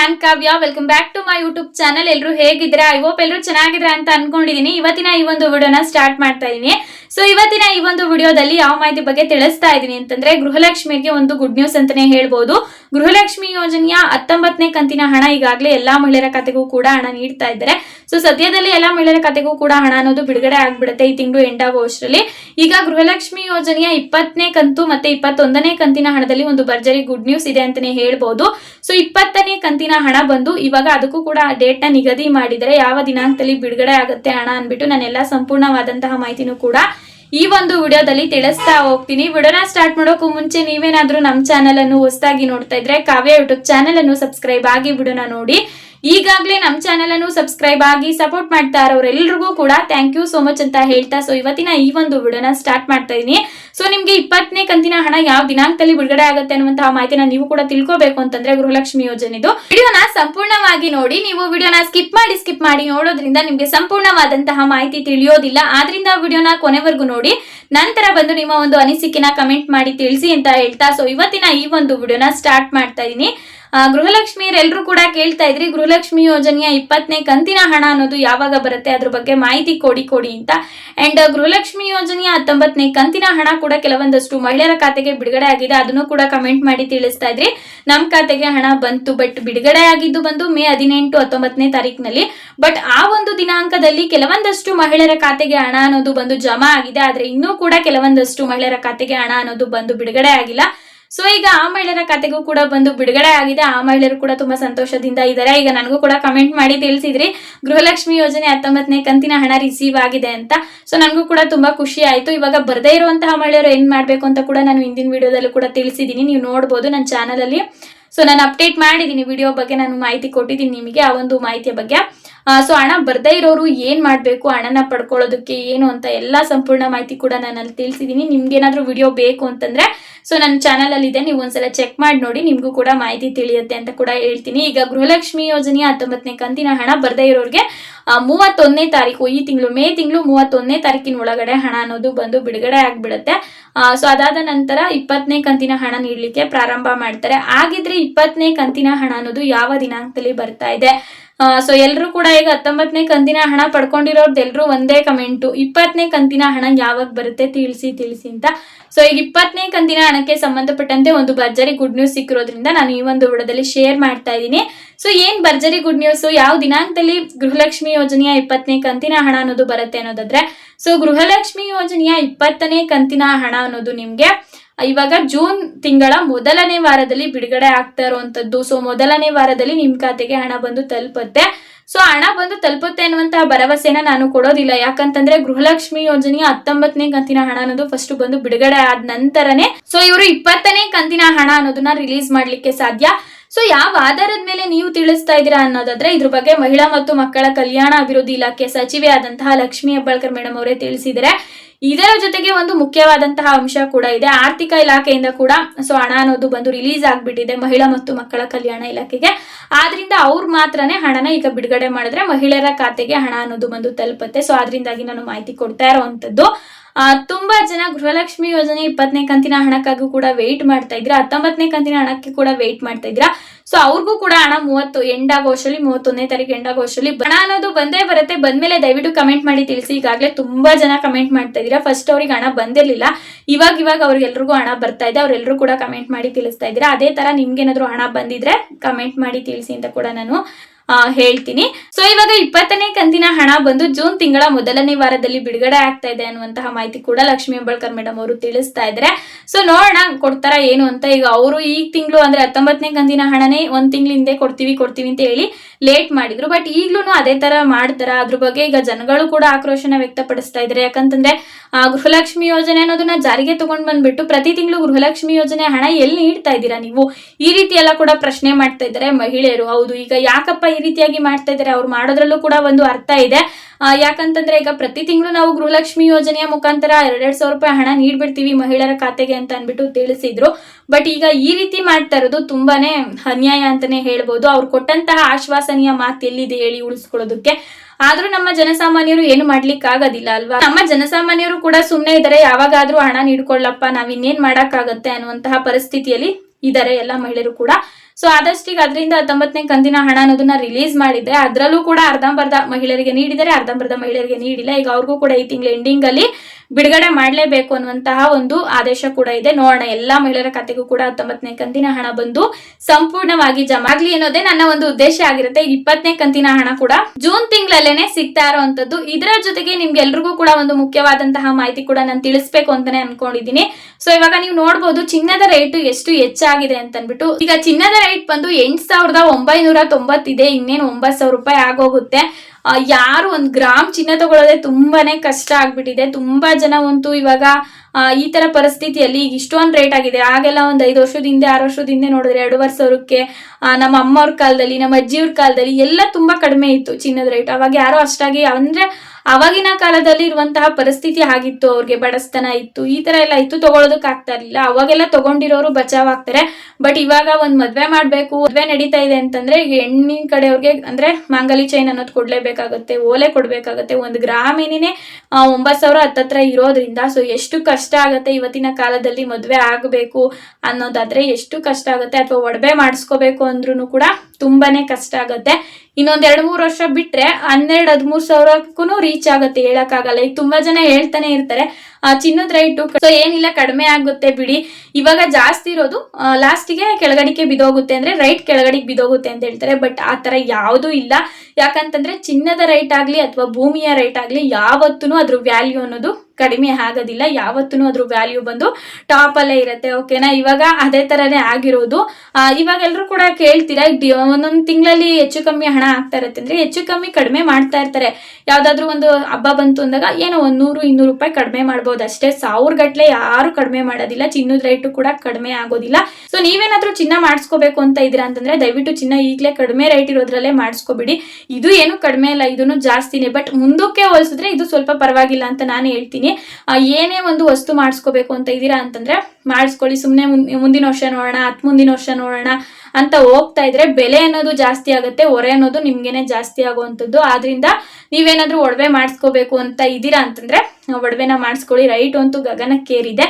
Non Kavya welcome back to my YouTube channel ಎಲ್ಲರೂ ಹೇಗಿದ್ರೆ I hope ಎಲ್ಲರೂ ಚೆನ್ನಾಗಿದ್ರೆ ಅಂತ ಅನ್ಕೊಂಡಿದೀನಿ. ಇವತ್ತಿನ ಈ ಒಂದು ವಿಡಿಯೋನ ಸ್ಟಾರ್ಟ್ ಮಾಡ್ತಾ ಇದೀನಿ. ಸೊ ಇವತ್ತಿನ ಈ ಒಂದು ವಿಡಿಯೋದಲ್ಲಿ ಯಾವ ಮಾಹಿತಿ ಬಗ್ಗೆ ತಿಳಿಸ್ತಾ ಇದೀನಿ ಅಂತಂದ್ರೆ, ಗೃಹಲಕ್ಷ್ಮಿಗೆ ಒಂದು ಗುಡ್ ನ್ಯೂಸ್ ಅಂತಾನೆ ಹೇಳ್ಬೋದು. ಗೃಹಲಕ್ಷ್ಮಿ ಯೋಜನೆಯ ಹತ್ತೊಂಬತ್ತನೇ ಕಂತಿನ ಹಣ ಈಗಾಗಲೇ ಎಲ್ಲಾ ಮಹಿಳೆಯರ ಖಾತೆಗೂ ಕೂಡ ಹಣ ನೀಡ್ತಾ ಇದ್ದಾರೆ. ಸೊ ಸದ್ಯದಲ್ಲಿ ಎಲ್ಲಾ ಮಹಿಳೆಯರ ಖಾತೆಗೂ ಕೂಡ ಹಣ ಅನ್ನೋದು ಬಿಡುಗಡೆ ಆಗ್ಬಿಡುತ್ತೆ ಈ ತಿಂಗಳು ಎಂಡ್ ಆಗೋ ಅಷ್ಟರಲ್ಲಿ. ಈಗ ಗೃಹಲಕ್ಷ್ಮಿ ಯೋಜನೆಯ ಇಪ್ಪತ್ತನೇ ಕಂತು ಮತ್ತೆ ಇಪ್ಪತ್ತೊಂದನೇ ಕಂತಿನ ಹಣದಲ್ಲಿ ಒಂದು ಭರ್ಜರಿ ಗುಡ್ ನ್ಯೂಸ್ ಇದೆ ಅಂತಾನೆ ಹೇಳ್ಬೋದು. ಸೊ ಇಪ್ಪತ್ತನೇ ಕಂತಿನ ಹಣ ಬಂದು ಇವಾಗ ಅದಕ್ಕೂ ಕೂಡ ಡೇಟ್ನ ನಿಗದಿ ಮಾಡಿದರೆ ಯಾವ ದಿನಾಂಕದಲ್ಲಿ ಬಿಡುಗಡೆ ಆಗುತ್ತೆ ಹಣ ಅನ್ಬಿಟ್ಟು ನಾನೆಲ್ಲ ಸಂಪೂರ್ಣವಾದಂತಹ ಮಾಹಿತಿನೂ ಕೂಡ ಈ ಒಂದು ವಿಡಿಯೋದಲ್ಲಿ ತಿಳಿಸ್ತಾ ಹೋಗ್ತೀನಿ. ವಿಡಿಯೋನ ಸ್ಟಾರ್ಟ್ ಮಾಡೋಕ್ಕೂ ಮುಂಚೆ ನೀವೇನಾದ್ರೂ ನಮ್ಮ ಚಾನೆಲ್ ಅನ್ನು ಹೊಸದಾಗಿ ನೋಡ್ತಾ ಇದ್ರೆ ಕಾವ್ಯ ಯೂಟ್ಯೂಬ್ ಚಾನೆಲ್ ಅನ್ನು ಸಬ್ಸ್ಕ್ರೈಬ್ ಆಗಿ ಬಿಡೋಣ ನೋಡಿ. ಈಗಾಗಲೇ ನಮ್ಮ ಚಾನೆಲ್ ಅನ್ನು ಸಬ್ಸ್ಕ್ರೈಬ್ ಆಗಿ ಸಪೋರ್ಟ್ ಮಾಡ್ತಾ ಇರೋರೆಲ್ರಿಗೂ ಕೂಡ ಥ್ಯಾಂಕ್ ಯು ಸೋ ಮಚ್ ಅಂತ ಹೇಳ್ತಾ ಸೊ ಇವತ್ತಿನ ಈ ಒಂದು ವಿಡಿಯೋನ ಸ್ಟಾರ್ಟ್ ಮಾಡ್ತಾ ಇದೀನಿ. ಸೊ ನಿಮ್ಗೆ ಇಪ್ಪತ್ತನೇ ಕಂತಿನ ಹಣ ಯಾವ ದಿನಾಂಕದಲ್ಲಿ ಬಿಡುಗಡೆ ಆಗುತ್ತೆ ಅನ್ನುವಂತಹ ಮಾಹಿತಿನ ನೀವು ಕೂಡ ತಿಳ್ಕೋಬೇಕು ಅಂತಂದ್ರೆ ಗೃಹಲಕ್ಷ್ಮಿ ಯೋಜನೆದು. ವಿಡಿಯೋನ ಸಂಪೂರ್ಣವಾಗಿ ನೋಡಿ, ನೀವು ವಿಡಿಯೋನ ಸ್ಕಿಪ್ ಮಾಡಿ ಸ್ಕಿಪ್ ಮಾಡಿ ನೋಡೋದ್ರಿಂದ ನಿಮ್ಗೆ ಸಂಪೂರ್ಣವಾದಂತಹ ಮಾಹಿತಿ ತಿಳಿಯೋದಿಲ್ಲ. ಆದ್ರಿಂದ ವಿಡಿಯೋನ ಕೊನೆವರೆಗೂ ನೋಡಿ, ನಂತರ ಬಂದು ನಿಮ್ಮ ಒಂದು ಅನಿಸಿಕೆನ ಕಮೆಂಟ್ ಮಾಡಿ ತಿಳಿಸಿ ಅಂತ ಹೇಳ್ತಾ ಸೊ ಇವತ್ತಿನ ಈ ಒಂದು ವಿಡಿಯೋನ ಸ್ಟಾರ್ಟ್ ಮಾಡ್ತಾ ಇದೀನಿ. ಆ, ಗೃಹಲಕ್ಷ್ಮಿಯರೆಲ್ಲರೂ ಕೂಡ ಕೇಳ್ತಾ ಇದ್ರಿ ಗೃಹಲಕ್ಷ್ಮಿ ಯೋಜನೆಯ ಇಪ್ಪತ್ತನೇ ಕಂತಿನ ಹಣ ಅನ್ನೋದು ಯಾವಾಗ ಬರುತ್ತೆ? ಅದ್ರ ಬಗ್ಗೆ ಮಾಹಿತಿ ಕೊಡಿ ಕೊಡಿ ಅಂತ. ಅಂಡ್ ಗೃಹಲಕ್ಷ್ಮಿ ಯೋಜನೆಯ ಹತ್ತೊಂಬತ್ತನೇ ಕಂತಿನ ಹಣ ಕೂಡ ಕೆಲವೊಂದಷ್ಟು ಮಹಿಳೆಯರ ಖಾತೆಗೆ ಬಿಡುಗಡೆ ಆಗಿದೆ. ಅದನ್ನು ಕೂಡ ಕಮೆಂಟ್ ಮಾಡಿ ತಿಳಿಸ್ತಾ ಇದ್ರಿ. ನಮ್ ಖಾತೆಗೆ ಹಣ ಬಂತು ಬಟ್ ಬಿಡುಗಡೆ ಆಗಿದ್ದು ಬಂದು ಮೇ ಹದಿನೆಂಟು ಹತ್ತೊಂಬತ್ತನೇ ತಾರೀಕಿನಲ್ಲಿ ಬಟ್ ಆ ಒಂದು ದಿನಾಂಕದಲ್ಲಿ ಕೆಲವೊಂದಷ್ಟು ಮಹಿಳೆಯರ ಖಾತೆಗೆ ಹಣ ಅನ್ನೋದು ಬಂದು ಜಮಾ ಆಗಿದೆ. ಆದ್ರೆ ಇನ್ನೂ ಕೂಡ ಕೆಲವೊಂದಷ್ಟು ಮಹಿಳೆಯರ ಖಾತೆಗೆ ಹಣ ಅನ್ನೋದು ಬಂದು ಬಿಡುಗಡೆ ಆಗಿಲ್ಲ. ಸೊ ಈಗ ಆ ಮಹಿಳೆಯರ ಖಾತೆಗೂ ಕೂಡ ಬಂದು ಬಿಡುಗಡೆ ಆಗಿದೆ. ಆ ಮಹಿಳೆಯರು ಕೂಡ ತುಂಬಾ ಸಂತೋಷದಿಂದ ಇದ್ದಾರೆ. ಈಗ ನನಗೂ ಕೂಡ ಕಮೆಂಟ್ ಮಾಡಿ ತಿಳಿಸಿದ್ರಿ. ಗೃಹಲಕ್ಷ್ಮಿ ಯೋಜನೆ ಹತ್ತೊಂಬತ್ತನೇ ಕಂತಿನ ಹಣ ರಿಸೀವ್ ಆಗಿದೆ ಅಂತ. ಸೊ ನನಗೂ ಕೂಡ ತುಂಬಾ ಖುಷಿ ಆಯ್ತು. ಇವಾಗ ಬರದೇ ಇರುವಂತಹ ಮಹಿಳೆಯರು ಏನ್ ಮಾಡಬೇಕು ಅಂತ ಕೂಡ ನಾನು ಹಿಂದಿನ ವಿಡಿಯೋದಲ್ಲೂ ಕೂಡ ತಿಳಿಸಿದ್ದೀನಿ. ನೀವು ನೋಡ್ಬೋದು ನನ್ನ ಚಾನಲಲ್ಲಿ ಸೊ ನಾನು ಅಪ್ಡೇಟ್ ಮಾಡಿದ್ದೀನಿ. ವಿಡಿಯೋ ಬಗ್ಗೆ ನಾನು ಮಾಹಿತಿ ಕೊಟ್ಟಿದ್ದೀನಿ ನಿಮಗೆ. ಆ ಒಂದು ಮಾಹಿತಿಯ ಬಗ್ಗೆ. ಸೊ ಹಣ ಬರ್ದೇ ಇರೋರು ಏನ್ ಮಾಡ್ಬೇಕು, ಹಣನ ಪಡ್ಕೊಳ್ಳೋದಕ್ಕೆ ಏನು ಅಂತ ಎಲ್ಲ ಸಂಪೂರ್ಣ ಮಾಹಿತಿ ಕೂಡ ನಾನು ಅಲ್ಲಿ ತಿಳಿಸಿದ್ದೀನಿ ನಿಮ್ಗೆ ಏನಾದ್ರು ವಿಡಿಯೋ ಬೇಕು ಅಂತಂದ್ರೆ ಸೊ ನನ್ನ ಚಾನಲ್ ಅಲ್ಲಿ ಇದೆ, ನೀವು ಒಂದ್ಸಲ ಚೆಕ್ ಮಾಡಿ ನೋಡಿ, ನಿಮ್ಗೂ ಕೂಡ ಮಾಹಿತಿ ತಿಳಿಯುತ್ತೆ ಅಂತ ಕೂಡ ಹೇಳ್ತೀನಿ. ಈಗ ಗೃಹಲಕ್ಷ್ಮಿ ಯೋಜನೆಯ ಹತ್ತೊಂಬತ್ತನೇ ಕಂತಿನ ಹಣ ಬರ್ದೇ ಇರೋರಿಗೆ ಮೂವತ್ತೊಂದನೇ ತಾರೀಕು, ಈ ತಿಂಗಳು, ಮೇ ತಿಂಗಳು ಮೂವತ್ತೊಂದನೇ ತಾರೀಕಿನ ಒಳಗಡೆ ಹಣ ಅನ್ನೋದು ಬಂದು ಬಿಡುಗಡೆ ಆಗ್ಬಿಡುತ್ತೆ. ಸೊ ಅದಾದ ನಂತರ ಇಪ್ಪತ್ತನೇ ಕಂತಿನ ಹಣ ನೀಡಲಿಕ್ಕೆ ಪ್ರಾರಂಭ ಮಾಡ್ತಾರೆ. ಹಾಗಿದ್ರೆ ಇಪ್ಪತ್ತನೇ ಕಂತಿನ ಹಣ ಅನ್ನೋದು ಯಾವ ದಿನಾಂಕದಲ್ಲಿ ಬರ್ತಾ ಇದೆ? ಸೊ ಎಲ್ಲರೂ ಕೂಡ ಈಗ ಹತ್ತೊಂಬತ್ತನೇ ಕಂತಿನ ಹಣ ಪಡ್ಕೊಂಡಿರೋರ್ದು ಎಲ್ಲರೂ ಒಂದೇ ಕಮೆಂಟು. ಇಪ್ಪತ್ತನೇ ಕಂತಿನ ಹಣ ಯಾವಾಗ ಬರುತ್ತೆ ತಿಳಿಸಿ ತಿಳಿಸಿ ಅಂತ. ಸೊ ಈಗ ಇಪ್ಪತ್ತನೇ ಕಂತಿನ ಹಣಕ್ಕೆ ಸಂಬಂಧಪಟ್ಟಂತೆ ಒಂದು ಭರ್ಜರಿ ಗುಡ್ ನ್ಯೂಸ್ ಸಿಕ್ಕಿರೋದ್ರಿಂದ ನಾನು ಈ ಒಂದು ವಿಡದಲ್ಲಿ ಶೇರ್ ಮಾಡ್ತಾ ಇದ್ದೀನಿ. ಸೊ ಏನ್ ಭರ್ಜರಿ ಗುಡ್ ನ್ಯೂಸ್ ಯಾವ ದಿನಾಂಕದಲ್ಲಿ ಗೃಹಲಕ್ಷ್ಮಿ ಯೋಜನೆಯ ಇಪ್ಪತ್ತನೇ ಕಂತಿನ ಹಣ ಅನ್ನೋದು ಬರುತ್ತೆ ಅನ್ನೋದಾದ್ರೆ ಸೊ ಗೃಹಲಕ್ಷ್ಮಿ ಯೋಜನೆಯ ಇಪ್ಪತ್ತನೇ ಕಂತಿನ ಹಣ ಅನ್ನೋದು ನಿಮ್ಗೆ ಇವಾಗ ಜೂನ್ ತಿಂಗಳ ಮೊದಲನೇ ವಾರದಲ್ಲಿ ಬಿಡುಗಡೆ ಆಗ್ತಾ ಇರುವಂತದ್ದು. ಸೊ ಮೊದಲನೇ ವಾರದಲ್ಲಿ ನಿಮ್ ಖಾತೆಗೆ ಹಣ ಬಂದು ತಲುಪುತ್ತೆ. ಸೊ ಹಣ ಬಂದು ತಲುಪುತ್ತೆ ಅನ್ನುವಂತಹ ಭರವಸೆನ ನಾನು ಕೊಡೋದಿಲ್ಲ. ಯಾಕಂತಂದ್ರೆ ಗೃಹಲಕ್ಷ್ಮಿ ಯೋಜನೆಯ ಹತ್ತೊಂಬತ್ತನೇ ಕಂತಿನ ಹಣ ಅನ್ನೋದು ಫಸ್ಟ್ ಬಂದು ಬಿಡುಗಡೆ ಆದ ನಂತರನೇ ಸೊ ಇವರು ಇಪ್ಪತ್ತನೇ ಕಂತಿನ ಹಣ ಅನ್ನೋದನ್ನ ರಿಲೀಸ್ ಮಾಡ್ಲಿಕ್ಕೆ ಸಾಧ್ಯ. ಸೊ ಯಾವ ಆಧಾರದ ಮೇಲೆ ನೀವು ತಿಳಿಸ್ತಾ ಇದ್ದೀರಾ ಅನ್ನೋದಾದ್ರೆ ಇದ್ರ ಬಗ್ಗೆ ಮಹಿಳಾ ಮತ್ತು ಮಕ್ಕಳ ಕಲ್ಯಾಣ ಅಭಿವೃದ್ಧಿ ಇಲಾಖೆ ಸಚಿವೆ ಆದಂತಹ ಲಕ್ಷ್ಮಿ ಹೆಬ್ಬಾಳ್ಕರ್ ಮೇಡಮ್ ಅವರೇ ತಿಳಿಸಿದರೆ ಇದರ ಜೊತೆಗೆ ಒಂದು ಮುಖ್ಯವಾದಂತಹ ಅಂಶ ಕೂಡ ಇದೆ. ಆರ್ಥಿಕ ಇಲಾಖೆಯಿಂದ ಕೂಡ ಸೊ ಹಣ ಅನ್ನೋದು ಬಂದು ರಿಲೀಸ್ ಆಗಿಬಿಟ್ಟಿದೆ ಮಹಿಳಾ ಮತ್ತು ಮಕ್ಕಳ ಕಲ್ಯಾಣ ಇಲಾಖೆಗೆ. ಆದ್ರಿಂದ ಅವ್ರು ಮಾತ್ರನೇ ಹಣನ ಈಗ ಬಿಡುಗಡೆ ಮಾಡಿದ್ರೆ ಮಹಿಳೆಯರ ಖಾತೆಗೆ ಹಣ ಅನ್ನೋದು ಬಂದು ತಲುಪುತ್ತೆ. ಸೊ ಆದ್ರಿಂದಾಗಿ ನಾನು ಮಾಹಿತಿ ಕೊಡ್ತಾ ಇರೋವಂಥದ್ದು ಆ, ತುಂಬಾ ಜನ ಗೃಹಲಕ್ಷ್ಮಿ ಯೋಜನೆ ಇಪ್ಪತ್ತನೇ ಕಂತಿನ ಹಣಕ್ಕಾಗೂ ಕೂಡ ವೆಯ್ಟ್ ಮಾಡ್ತಾ ಇದ್ರ ಹತ್ತೊಂಬತ್ತನೇ ಕಂತಿನ ಹಣಕ್ಕೆ ಕೂಡ ವೆಯ್ಟ್ ಮಾಡ್ತಾ ಇದ್ರ ಸೊ ಅವ್ರಿಗೂ ಕೂಡ ಹಣ ಮೂವತ್ತು ಎಂಡ್ ಆಗೋಷಲ್ಲಿ ಮೂವತ್ತೊಂದನೇ ತಾರೀಕು ಎಂಡ್ ಆಗೋ ಹಣ ಅನ್ನೋದು ಬಂದೇ ಬರುತ್ತೆ. ಬಂದ್ಮೇಲೆ ದಯವಿಟ್ಟು ಕಮೆಂಟ್ ಮಾಡಿ ತಿಳಿಸಿ. ಈಗಾಗಲೇ ತುಂಬಾ ಜನ ಕಮೆಂಟ್ ಮಾಡ್ತಾ ಇದೀರಾ ಫಸ್ಟ್ ಅವ್ರಿಗೆ ಹಣ ಬಂದಿರಲಿಲ್ಲ. ಇವಾಗ ಇವಾಗ ಅವ್ರಿಗೆಲ್ರಿಗೂ ಹಣ ಬರ್ತಾ ಇದೆ. ಅವರೆಲ್ಲರೂ ಕೂಡ ಕಮೆಂಟ್ ಮಾಡಿ ತಿಳಿಸ್ತಾ ಇದೀರಾ ಅದೇ ತರ ನಿಮ್ಗೇನಾದ್ರೂ ಹಣ ಬಂದಿದ್ರೆ ಕಮೆಂಟ್ ಮಾಡಿ ತಿಳಿಸಿ ಅಂತ ಕೂಡ ನಾನು ಹೇಳ್ತೀನಿ. ಸೊ ಇವಾಗ ಇಪ್ಪತ್ತನೇ ಕಂತಿನ ಹಣ ಬಂದು ಜೂನ್ ತಿಂಗಳ ಮೊದಲನೇ ವಾರದಲ್ಲಿ ಬಿಡುಗಡೆ ಆಗ್ತಾ ಇದೆ ಅನ್ನುವಂತಹ ಮಾಹಿತಿ ಕೂಡ ಲಕ್ಷ್ಮೀ ಅಂಬಳ್ಕರ್ ಮೇಡಮ್ ಅವರು ತಿಳಿಸ್ತಾ ಇದ್ದಾರೆ. ಸೊ ನೋಡೋಣ ಕೊಡ್ತಾರ ಏನು ಅಂತ. ಈಗ ಅವರು ಈ ತಿಂಗಳು ಅಂದ್ರೆ ಹತ್ತೊಂಬತ್ತನೇ ಕಂತಿನ ಹಣನೇ ಒಂದ್ ತಿಂಗಳ ಹಿಂದೆ ಕೊಡ್ತೀವಿ ಕೊಡ್ತೀವಿ ಅಂತ ಹೇಳಿ ಲೇಟ್ ಮಾಡಿದ್ರು. ಬಟ್ ಈಗ್ಲೂ ಅದೇ ತರ ಮಾಡ್ತಾರ? ಅದ್ರ ಬಗ್ಗೆ ಈಗ ಜನಗಳು ಕೂಡ ಆಕ್ರೋಶನ ವ್ಯಕ್ತಪಡಿಸ್ತಾ ಇದ್ದಾರೆ. ಯಾಕಂತಂದ್ರೆ ಆ, ಗೃಹಲಕ್ಷ್ಮಿ ಯೋಜನೆ ಅನ್ನೋದನ್ನ ಜಾರಿಗೆ ತಗೊಂಡ್ ಬಂದ್ಬಿಟ್ಟು ಪ್ರತಿ ತಿಂಗಳು ಗೃಹಲಕ್ಷ್ಮಿ ಯೋಜನೆ ಹಣ ಎಲ್ಲಿ ನೀಡ್ತಾ ಇದ್ದೀರಾ ನೀವು? ಈ ರೀತಿ ಎಲ್ಲ ಕೂಡ ಪ್ರಶ್ನೆ ಮಾಡ್ತಾ ಇದ್ದಾರೆ ಮಹಿಳೆಯರು. ಹೌದು ಈಗ ಯಾಕಪ್ಪ ಈ ರೀತಿಯಾಗಿ ಮಾಡ್ತಾ ಇದ್ದಾರೆ? ಅವ್ರು ಮಾಡೋದ್ರಲ್ಲೂ ಕೂಡ ಒಂದು ಅರ್ಥ ಇದೆ. ಯಾಕಂತಂದ್ರೆ ಈಗ ಪ್ರತಿ ತಿಂಗಳು ನಾವು ಗೃಹಲಕ್ಷ್ಮಿ ಯೋಜನೆಯ ಮುಖಾಂತರ ಎರಡೆರಡು ಸಾವಿರ ರೂಪಾಯಿ ಹಣ ನೀಡ್ಬಿಡ್ತೀವಿ ಮಹಿಳೆಯರ ಖಾತೆಗೆ ಅಂತ ಅಂದ್ಬಿಟ್ಟು ತಿಳಿಸಿದ್ರು. ಬಟ್ ಈಗ ಈ ರೀತಿ ಮಾಡ್ತಾ ಇರೋದು ತುಂಬಾನೇ ಅನ್ಯಾಯ ಅಂತಾನೆ ಹೇಳ್ಬೋದು. ಅವ್ರು ಕೊಟ್ಟಂತಹ ಆಶ್ವಾಸನೀಯ ಮಾತು ಎಲ್ಲಿದೆ ಹೇಳಿ ಉಳಿಸ್ಕೊಳ್ಳೋದಕ್ಕೆ. ಆದ್ರೂ ನಮ್ಮ ಜನಸಾಮಾನ್ಯರು ಏನು ಮಾಡ್ಲಿಕ್ಕೆ ಆಗೋದಿಲ್ಲ ಅಲ್ವಾ? ನಮ್ಮ ಜನಸಾಮಾನ್ಯರು ಕೂಡ ಸುಮ್ಮನೆ ಇದ್ದಾರೆ ಯಾವಾಗಾದ್ರೂ ಹಣ ನೀಡ್ಕೊಳ್ಳಪ್ಪ, ನಾವಿನ್ನೇನ್ ಮಾಡಕ್ಕಾಗತ್ತೆ ಅನ್ನುವಂತಹ ಪರಿಸ್ಥಿತಿಯಲ್ಲಿ ಇದಾರೆ ಎಲ್ಲ ಮಹಿಳೆಯರು ಕೂಡ. ಸೊ ಆದಷ್ಟಿಗೆ ಅದರಿಂದ ಹತ್ತೊಂಬತ್ತನೇ ಕಂದಿನ ಹಣ ಅನ್ನೋದನ್ನ ರಿಲೀಸ್ ಮಾಡಿದೆ ಅದರಲ್ಲೂ ಕೂಡ ಅರ್ಧಂಬರ್ಧ ಮಹಿಳೆಯರಿಗೆ ನೀಡಿದರೆ ಅರ್ಧಂಬರ್ಧ ಮಹಿಳೆಯರಿಗೆ ನೀಡಿಲ್ಲ. ಈಗ ಅವ್ರಿಗೂ ಕೂಡ ಈ ತಿಂಗಳ ಎಂಡಿಂಗ್ ಅಲ್ಲಿ ಬಿಡುಗಡೆ ಮಾಡಲೇಬೇಕು ಅನ್ನುವಂತಹ ಒಂದು ಆದೇಶ ಕೂಡ ಇದೆ. ನೋಡೋಣ, ಎಲ್ಲಾ ಮಹಿಳೆಯರ ಖಾತೆಗೂ ಕೂಡ ಹತ್ತೊಂಬತ್ತನೇ ಕಂತಿನ ಹಣ ಬಂದು ಸಂಪೂರ್ಣವಾಗಿ ಜಮಾಗ್ಲಿ ಅನ್ನೋದೇ ನನ್ನ ಒಂದು ಉದ್ದೇಶ ಆಗಿರುತ್ತೆ. ಇಪ್ಪತ್ತನೇ ಕಂತಿನ ಹಣ ಕೂಡ ಜೂನ್ ತಿಂಗಳಲ್ಲೇನೆ ಸಿಗ್ತಾ ಇರುವಂತದ್ದು ಇದರ ಜೊತೆಗೆ ನಿಮ್ಗೆ ಎಲ್ರಿಗೂ ಕೂಡ ಒಂದು ಮುಖ್ಯವಾದಂತಹ ಮಾಹಿತಿ ಕೂಡ ನಾನು ತಿಳಿಸ್ಬೇಕು ಅಂತಾನೆ ಅನ್ಕೊಂಡಿದೀನಿ ಸೊ ಇವಾಗ ನೀವು ನೋಡ್ಬೋದು, ಚಿನ್ನದ ರೇಟ್ ಎಷ್ಟು ಹೆಚ್ಚಾಗಿದೆ ಅಂತ ಅನ್ಬಿಟ್ಟು ಈಗ ಚಿನ್ನದ ರೇಟ್ ಬಂದು ಎಂಟ್ ಸಾವಿರದ ಒಂಬೈನೂರ ತೊಂಬತ್ತಿದೆ. ಇನ್ನೇನು ಒಂಬತ್ತು ಸಾವಿರ ರೂಪಾಯಿ ಆಗೋಗುತ್ತೆ. ಯಾರು ಒಂದ್ ಗ್ರಾಮ್ ಚಿನ್ನ ತಗೊಳ್ಳೋದೇ ತುಂಬಾನೇ ಕಷ್ಟ ಆಗ್ಬಿಟ್ಟಿದೆ. ತುಂಬಾ ಜನ ಅಂತೂ ಇವಾಗ ಈ ತರ ಪರಿಸ್ಥಿತಿಯಲ್ಲಿ ಈಗ ಇಷ್ಟೊಂದು ರೇಟ್ ಆಗಿದೆ. ಆಗೆಲ್ಲ ಒಂದ್ ಐದು ವರ್ಷದ ಹಿಂದೆ ಆರು ವರ್ಷದ ಹಿಂದೆ ನೋಡಿದ್ರೆ ಎರಡೂವರೆ ಸಾವಿರಕ್ಕೆ ನಮ್ಮ ಅಮ್ಮವ್ರ ಕಾಲದಲ್ಲಿ, ನಮ್ಮ ಅಜ್ಜಿಯವ್ರ ಕಾಲದಲ್ಲಿ ಎಲ್ಲ ತುಂಬಾ ಕಡಿಮೆ ಇತ್ತು ಚಿನ್ನದ ರೇಟ್ ಅವಾಗ ಯಾರು ಅಷ್ಟಾಗಿ ಅಂದ್ರೆ ಅವಾಗಿನ ಕಾಲದಲ್ಲಿ ಇರುವಂತಹ ಪರಿಸ್ಥಿತಿ ಆಗಿತ್ತು, ಅವ್ರಿಗೆ ಬಡಸ್ತನ ಇತ್ತು, ಈ ತರ ಎಲ್ಲ ಇತ್ತು ತಗೊಳೋದಕ್ ಆಗ್ತಾ ಇರ್ಲಿಲ್ಲ. ಅವಾಗೆಲ್ಲ ತಗೊಂಡಿರೋರು ಬಚಾವ್ ಆಗ್ತಾರೆ. ಬಟ್ ಇವಾಗ ಒಂದ್ ಮದ್ವೆ ಮಾಡ್ಬೇಕು, ಮದ್ವೆ ನಡೀತಾ ಇದೆ ಅಂತಂದ್ರೆ, ಈಗ ಹೆಣ್ಣಿನ ಕಡೆಯವ್ರಿಗೆ ಅಂದ್ರೆ ಮಾಂಗಲಿ ಚೈನ್ ಅನ್ನೋದು ಕೊಡ್ಲೇಬೇಕಾಗುತ್ತೆ, ಓಲೆ ಕೊಡ್ಬೇಕಾಗತ್ತೆ. ಒಂದ್ ಗ್ರಾಮೀಣನೇ ಒಂಬತ್ ಸಾವಿರ ಹತ್ತತ್ರ ಇರೋದ್ರಿಂದ ಸೊ ಎಷ್ಟು ಕಷ್ಟ ಆಗತ್ತೆ ಇವತ್ತಿನ ಕಾಲದಲ್ಲಿ ಮದ್ವೆ ಆಗಬೇಕು ಅನ್ನೋದಾದ್ರೆ, ಎಷ್ಟು ಕಷ್ಟ ಆಗುತ್ತೆ ಅಥವಾ ಒಡವೆ ಮಾಡಿಸ್ಕೋಬೇಕು ಅಂದ್ರೂ ಕೂಡ ತುಂಬಾನೇ ಕಷ್ಟ ಆಗತ್ತೆ. ಇನ್ನೊಂದ್ ಎರಡ್ ಮೂರ್ ವರ್ಷ ಬಿಟ್ರೆ ಹನ್ನೆರಡು ಹದ್ಮೂರ್ ಸಾವಿರಕ್ಕೂ ರೀಚ್ ಆಗುತ್ತೆ, ಹೇಳಕ್ಕಾಗಲ್ಲ. ಈಗ ತುಂಬಾ ಜನ ಹೇಳ್ತಾನೆ ಇರ್ತಾರೆ ಚಿನ್ನದ ರೈಟು ಸೊ ಏನಿಲ್ಲ, ಕಡಿಮೆ ಆಗುತ್ತೆ ಬಿಡಿ. ಇವಾಗ ಜಾಸ್ತಿ ಇರೋದು ಲಾಸ್ಟಿಗೆ ಕೆಳಗಡಿಕೆ ಬಿದೋಗುತ್ತೆ ಅಂದ್ರೆ ರೈಟ್ ಕೆಳಗಡಿಗೆ ಬಿದೋಗುತ್ತೆ ಅಂತ ಹೇಳ್ತಾರೆ. ಬಟ್ ಆ ತರ ಯಾವುದು ಇಲ್ಲ. ಯಾಕಂತಂದ್ರೆ ಚಿನ್ನದ ರೈಟ್ ಆಗ್ಲಿ ಅಥವಾ ಭೂಮಿಯ ರೈಟ್ ಆಗ್ಲಿ ಯಾವತ್ತೂ ಅದ್ರ ವ್ಯಾಲ್ಯೂ ಅನ್ನೋದು ಕಡಿಮೆ ಆಗೋದಿಲ್ಲ. ಯಾವತ್ತೂ ಅದ್ರ ವ್ಯಾಲ್ಯೂ ಬಂದು ಟಾಪ್ ಅಲ್ಲೇ ಇರುತ್ತೆ ಓಕೆನಾ ಇವಾಗ ಅದೇ ತರನೇ ಆಗಿರೋದು. ಇವಾಗ ಎಲ್ಲರೂ ಕೂಡ ಕೇಳ್ತೀರಾ ಒಂದೊಂದ್ ತಿಂಗಳಲ್ಲಿ ಹೆಚ್ಚು ಕಮ್ಮಿ ಹಣ ಆಗ್ತಾ ಇರುತ್ತೆ ಅಂದ್ರೆ ಹೆಚ್ಚು ಕಮ್ಮಿ ಕಡಿಮೆ ಮಾಡ್ತಾ ಇರ್ತಾರೆ. ಯಾವ್ದಾದ್ರು ಒಂದು ಹಬ್ಬ ಬಂತು ಅಂದಾಗ ಏನೋ ಒಂದ್ ನೂರು, ಇನ್ನೂರು ರೂಪಾಯಿ ಕಡಿಮೆ ಮಾಡ್ಬೋದು. ಅಷ್ಟೇ ಸಾವಿರ ಗಟ್ಲೆ ಯಾರು ಕಡಿಮೆ ಮಾಡೋದಿಲ್ಲ, ಚಿನ್ನದ ರೇಟು ಕೂಡ ಕಡಿಮೆ ಆಗೋದಿಲ್ಲ. ಸೊ ನೀವೇನಾದ್ರೂ ಚಿನ್ನ ಮಾಡಿಸ್ಕೋಬೇಕು ಅಂತ ಇದ್ದೀರಾ ಅಂತಂದ್ರೆ, ದಯವಿಟ್ಟು ಚಿನ್ನ ಈಗಲೇ ಕಡಿಮೆ ರೇಟ್ ಇರೋದ್ರಲ್ಲೇ ಮಾಡಿಸ್ಕೋಬಿಡಿ. ಇದು ಏನು ಕಡಿಮೆ ಇಲ್ಲ ಇದನ್ನು ಜಾಸ್ತಿನೇ. ಬಟ್ ಮುಂದಕ್ಕೆ ಹೋಲಿಸಿದ್ರೆ ಇದು ಸ್ವಲ್ಪ ಪರವಾಗಿಲ್ಲ ಅಂತ ನಾನು ಹೇಳ್ತೀನಿ. ಏನೇ ಒಂದು ವಸ್ತು ಮಾಡಿಸ್ಕೋಬೇಕು ಅಂತ ಇದ್ದೀರಾ ಅಂತಂದ್ರೆ, ಮಾಡಿಸ್ಕೊಳ್ಳಿ. ಸುಮ್ಮನೆ ಮುಂದಿನ ವರ್ಷ ನೋಡೋಣ ಹತ್ ಮುಂದಿನ ವರ್ಷ ನೋಡೋಣ ಅಂತ ಹೋಗ್ತಾ ಇದ್ರೆ ಬೆಲೆ ಅನ್ನೋದು ಜಾಸ್ತಿ ಆಗುತ್ತೆ, ಹೊರೆ ಅನ್ನೋದು ನಿಮ್ಗೇನೆ ಜಾಸ್ತಿ ಆಗುವಂಥದ್ದು. ಆದ್ರಿಂದ ನೀವೇನಾದ್ರೂ ಒಡವೆ ಮಾಡಿಸ್ಕೋಬೇಕು ಅಂತ ಇದ್ದೀರಾ ಅಂತಂದ್ರೆ ಒಡವೆನ ಮಾಡಿಸ್ಕೊಳ್ಳಿ. ರೈಟ್ ಅಂತೂ ಗಗನಕ್ಕೇರಿದೆ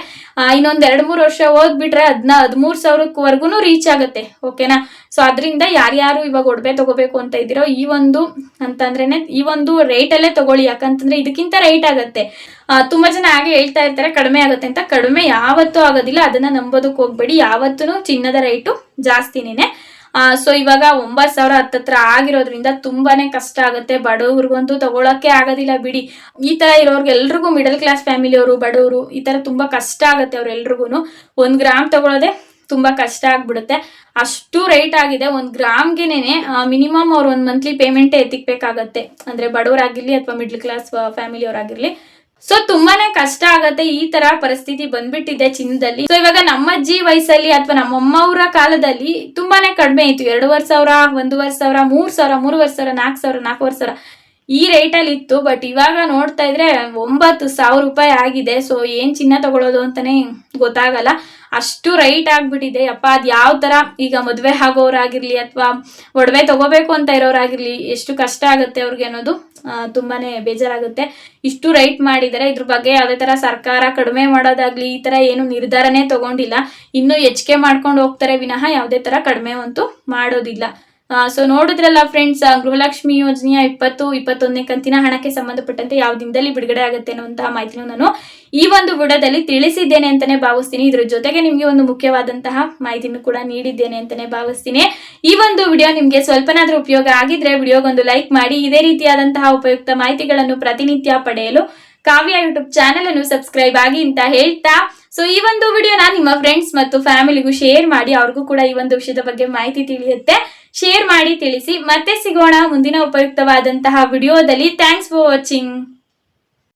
ಇನ್ನೊಂದು ಎರಡು ಮೂರು ವರ್ಷ ಹೋಗ್ಬಿಟ್ರೆ ಅದನ್ನ ಹದಿಮೂರು ಸಾವಿರಕ್ಕೂ ರೀಚ್ ಆಗುತ್ತೆ. ಓಕೆನಾ ಸೊ ಅದರಿಂದ ಯಾರ್ಯಾರು ಇವಾಗ ಒಡವೆ ತಗೋಬೇಕು ಅಂತ ಇದ್ದೀರೋ ಈ ಒಂದು ಅಂತಂದ್ರೇನೆ ಈ ಒಂದು ರೇಟ್ ಅಲ್ಲೇ ತಗೊಳ್ಳಿ. ಯಾಕಂತಂದ್ರೆ ಇದಕ್ಕಿಂತ ರೈಟ್ ಆಗತ್ತೆ. ತುಂಬಾ ಜನ ಹಾಗೆ ಹೇಳ್ತಾ ಇರ್ತಾರೆ, ಕಡಿಮೆ ಆಗುತ್ತೆ ಅಂತ. ಕಡಿಮೆ ಯಾವತ್ತೂ ಆಗೋದಿಲ್ಲ. ಅದನ್ನ ನಂಬೋದಕ್ಕೆ ಹೋಗ್ಬೇಡಿ. ಯಾವತ್ತೂ ಚಿನ್ನದ ರೇಟು ಜಾಸ್ತಿನೇ ಸೊ ಇವಾಗ ಒಂಬತ್ ಸಾವಿರ ಹತ್ತತ್ರ ಆಗಿರೋದ್ರಿಂದ ತುಂಬಾನೇ ಕಷ್ಟ ಆಗುತ್ತೆ. ಬಡವ್ರಿಗಂತೂ ತಗೊಳಕ್ಕೆ ಆಗೋದಿಲ್ಲ ಬಿಡಿ. ಈ ತರ ಇರೋರ್ಗೆ ಎಲ್ರಿಗೂ ಮಿಡಲ್ ಕ್ಲಾಸ್ ಫ್ಯಾಮಿಲಿ ಅವರು, ಬಡವರು ಈ ತರ ತುಂಬಾ ಕಷ್ಟ ಆಗುತ್ತೆ ಅವ್ರೆಲ್ರಿಗೂ ಒಂದ್ ಗ್ರಾಮ್ ತಗೊಳ್ಳೋದೆ ತುಂಬಾ ಕಷ್ಟ ಆಗ್ಬಿಡುತ್ತೆ. ಅಷ್ಟು ರೇಟ್ ಆಗಿದೆ. ಒಂದ್ ಗ್ರಾಮ್ಗೆನೆ ಮಿನಿಮಮ್ ಅವ್ರು ಒಂದ್ ಮಂತ್ಲಿ ಪೇಮೆಂಟ್ ಎತ್ತಿಕ್ಬೇಕಾಗತ್ತೆ. ಅಂದ್ರೆ ಬಡವರಾಗಿರ್ಲಿ ಅಥವಾ ಮಿಡ್ಲ್ ಕ್ಲಾಸ್ ಫ್ಯಾಮಿಲಿ ಅವರಾಗಿರ್ಲಿ. ಸೊ ತುಂಬಾನೇ ಕಷ್ಟ ಆಗತ್ತೆ ಈ ತರ ಪರಿಸ್ಥಿತಿ ಬಂದ್ಬಿಟ್ಟಿದೆ ಚಿನ್ನದಲ್ಲಿ. ಸೊ ಇವಾಗ ನಮ್ಮ ಅಜ್ಜಿ ವಯಸ್ಸಲ್ಲಿ ಅಥವಾ ನಮ್ಮಮ್ಮವರ ಕಾಲದಲ್ಲಿ ತುಂಬಾನೇ ಕಡಿಮೆ ಇತ್ತು. ಎರಡೂವರೆ ಸಾವಿರ ಒಂದೂವರೆ ಸಾವಿರ, ಮೂರ್ ಸಾವಿರ, ಮೂರುವರೆ ಸಾವಿರ, ನಾಲ್ಕು ಸಾವಿರ, ನಾಲ್ಕೂವರೆ ಸಾವಿರ. ಈ ರೇಟಲ್ಲಿ ಇತ್ತು ಬಟ್ ಇವಾಗ ನೋಡ್ತಾ ಇದ್ರೆ ಒಂಬತ್ತು ಸಾವಿರ ರೂಪಾಯಿ ಆಗಿದೆ. ಸೊ ಏನ್ ಚಿನ್ನ ತಗೊಳ್ಳೋದು ಅಂತಾನೆ ಗೊತ್ತಾಗಲ್ಲ. ಅಷ್ಟು ರೈಟ್ ಆಗ್ಬಿಟ್ಟಿದೆ. ಅಪ್ಪ, ಅದ್ ಯಾವ ತರ? ಈಗ ಮದ್ವೆ ಆಗೋರಾಗಿರ್ಲಿ ಅಥವಾ ಒಡವೆ ತಗೋಬೇಕು ಅಂತ ಇರೋರಾಗಿರ್ಲಿ, ಎಷ್ಟು ಕಷ್ಟ ಆಗುತ್ತೆ ಅವ್ರಿಗೆ ಅನ್ನೋದು ತುಂಬಾನೇ ಬೇಜಾರಾಗುತ್ತೆ. ಇಷ್ಟು ರೈಟ್ ಮಾಡಿದರೆ ಇದ್ರ ಬಗ್ಗೆ ಯಾವುದೇ ತರ ಸರ್ಕಾರ ಕಡಿಮೆ ಮಾಡೋದಾಗ್ಲಿ, ಈ ತರ ಏನು ನಿರ್ಧಾರನೇ ತಗೊಂಡಿಲ್ಲ. ಇನ್ನು ಹೆಚ್ಚಿಗೆ ಮಾಡ್ಕೊಂಡು ಹೋಗ್ತಾರೆ, ವಿನಃ ಯಾವುದೇ ತರ ಕಡಿಮೆ ಅಂತೂ ಮಾಡೋದಿಲ್ಲ. ಸೊ ನೋಡಿದ್ರಲ್ಲ ಫ್ರೆಂಡ್ಸ್ ಗೃಹಲಕ್ಷ್ಮಿ ಯೋಜನೆಯ ಇಪ್ಪತ್ತು, ಇಪ್ಪತ್ತೊಂದನೇ ಕಂತಿನ ಹಣಕ್ಕೆ ಸಂಬಂಧಪಟ್ಟಂತೆ ಯಾವ ದಿನದಲ್ಲಿ ಬಿಡುಗಡೆ ಆಗುತ್ತೆ ಅನ್ನುವಂತಹ ಮಾಹಿತಿಯನ್ನು ನಾನು ಈ ಒಂದು ವಿಡಿಯೋದಲ್ಲಿ ತಿಳಿಸಿದ್ದೇನೆ ಅಂತಾನೆ ಭಾವಿಸ್ತೀನಿ. ಇದ್ರ ಜೊತೆಗೆ ನಿಮಗೆ ಒಂದು ಮುಖ್ಯವಾದಂತಹ ಮಾಹಿತಿಯನ್ನು ಕೂಡ ನೀಡಿದ್ದೇನೆ ಅಂತಾನೆ ಭಾವಿಸ್ತೀನಿ. ಈ ಒಂದು ವಿಡಿಯೋ ನಿಮ್ಗೆ ಸ್ವಲ್ಪನಾದ್ರೂ ಉಪಯೋಗ ಆಗಿದ್ರೆ ವಿಡಿಯೋಗೊಂದು ಲೈಕ್ ಮಾಡಿ, ಇದೇ ರೀತಿಯಾದಂತಹ ಉಪಯುಕ್ತ ಮಾಹಿತಿಗಳನ್ನು ಪ್ರತಿನಿತ್ಯ ಪಡೆಯಲು ಕಾವ್ಯ ಯೂಟ್ಯೂಬ್ ಚಾನೆಲ್ ಅನ್ನು ಸಬ್ಸ್ಕ್ರೈಬ್ ಆಗಿ ಅಂತ ಹೇಳ್ತಾ ಸೊ ಈ ಒಂದು ವಿಡಿಯೋನ ನಿಮ್ಮ ಫ್ರೆಂಡ್ಸ್ ಮತ್ತು ಫ್ಯಾಮಿಲಿಗೂ ಶೇರ್ ಮಾಡಿ, ಅವ್ರಿಗೂ ಕೂಡ ಈ ಒಂದು ವಿಷಯದ ಬಗ್ಗೆ ಮಾಹಿತಿ ತಿಳಿಯುತ್ತೆ. ಶೇರ್ ಮಾಡಿ ತಿಳಿಸಿ ಮತ್ತೆ ಸಿಗೋಣ ಮುಂದಿನ ಉಪಯುಕ್ತವಾದಂತಹ ವಿಡಿಯೋದಲ್ಲಿ. Thanks for watching